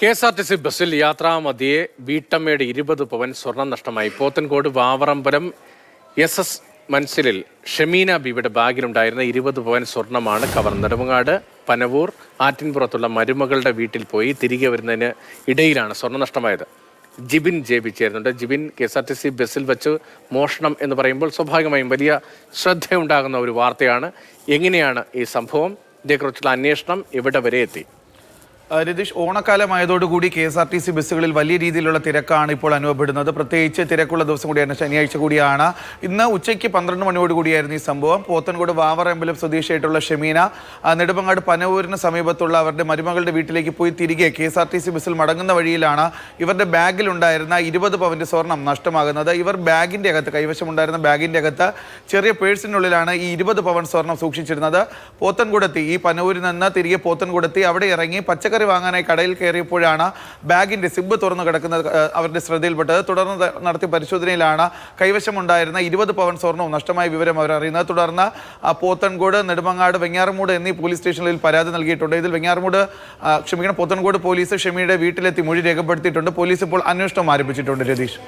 K S R T C ബസ്സിൽ യാത്രാമധ്യേ വീട്ടമ്മയുടെ ഇരുപത് പവൻ സ്വർണം നഷ്ടമായി. പോത്തൻകോട് വാവറമ്പലം എസ് എസ് മൻസിലിൽ ഷമീന ബീവിയുടെ ബാഗിലുണ്ടായിരുന്ന ഇരുപത് പവൻ സ്വർണമാണ് കവർന്നത് നെടുമങ്ങാട് പനവൂർ ആറ്റിൻപുറത്തുള്ള മരുമകളുടെ വീട്ടിൽ പോയി തിരികെ വരുന്നതിന് ഇടയിലാണ് സ്വർണം നഷ്ടമായത്. ജിബിൻ ജെ ചേരുന്നുണ്ട്. Jibin K S R T C ബസ്സിൽ വെച്ച് മോഷണം എന്ന് പറയുമ്പോൾ സ്വാഭാവികമായും വലിയ ശ്രദ്ധയുണ്ടാകുന്ന ഒരു വാർത്തയാണ്. എങ്ങനെയാണ് ഈ സംഭവം? ഇതേക്കുറിച്ചുള്ള അന്വേഷണം എവിടെ വരെ എത്തി? Ratheesh ഓണക്കാലമായതോടുകൂടി K S R T C ബസ്സുകളിൽ വലിയ രീതിയിലുള്ള തിരക്കാണ് ഇപ്പോൾ അനുഭവപ്പെടുന്നത്. പ്രത്യേകിച്ച് തിരക്കുള്ള ദിവസം കൂടിയാണ് ശനിയാഴ്ച കൂടിയാണ്. ഇന്ന് ഉച്ചയ്ക്ക് പന്ത്രണ്ട് മണിയോട് കൂടിയായിരുന്നു ഈ സംഭവം. പോത്തൻകോട് വാവറമ്പലം സ്വദേശിയായിട്ടുള്ള ഷെമീന നെടുമങ്ങാട് പനവൂരിന് സമീപത്തുള്ള അവരുടെ മരുമകളുടെ വീട്ടിലേക്ക് പോയി തിരികെ കെ ബസ്സിൽ മടങ്ങുന്ന വഴിയിലാണ് ഇവരുടെ ബാഗിലുണ്ടായിരുന്ന ഇരുപത് പവന്റെ സ്വർണം നഷ്ടമാകുന്നത്. ഇവർ ബാഗിന്റെ അകത്ത് കൈവശമുണ്ടായിരുന്ന ബാഗിന്റെ അകത്ത് ചെറിയ പേഴ്സിനുള്ളിലാണ് ഈ ഇരുപത് പവൻ സ്വർണം സൂക്ഷിച്ചിരുന്നത്. പോത്തൻകുടത്തി ഈ പനവൂരിൽ നിന്ന് തിരികെ പോത്തൻകുടത്തി അവിടെ ഇറങ്ങി പച്ചക്കറി വാങ്ങാനായി കടയിൽ കയറിയപ്പോഴാണ് ബാഗിന്റെ സിബ് തുറന്നു കിടക്കുന്നത് അവരുടെ ശ്രദ്ധയിൽപ്പെട്ടത്. തുടർന്ന് നടത്തിയ പരിശോധനയിലാണ് കൈവശമുണ്ടായിരുന്ന ഇരുപത് പവൻ സ്വർണവും നഷ്ടമായ വിവരം അവർ തുടർന്ന് പോത്തൻകോട് നെടുമങ്ങാട് വെങ്ങാറമൂട് എന്നീ പോലീസ് സ്റ്റേഷനുകളിൽ പരാതി നൽകിയിട്ടുണ്ട്. ഇതിൽ വെങ്ങാറമൂട് ക്ഷമിക്കണം പോത്തൻകോട് പോലീസ് ഷമിയുടെ വീട്ടിലെത്തി മൊഴി രേഖപ്പെടുത്തിയിട്ടുണ്ട്. പോലീസ് ഇപ്പോൾ അന്വേഷണം ആരംഭിച്ചിട്ടുണ്ട് രതീഷ്.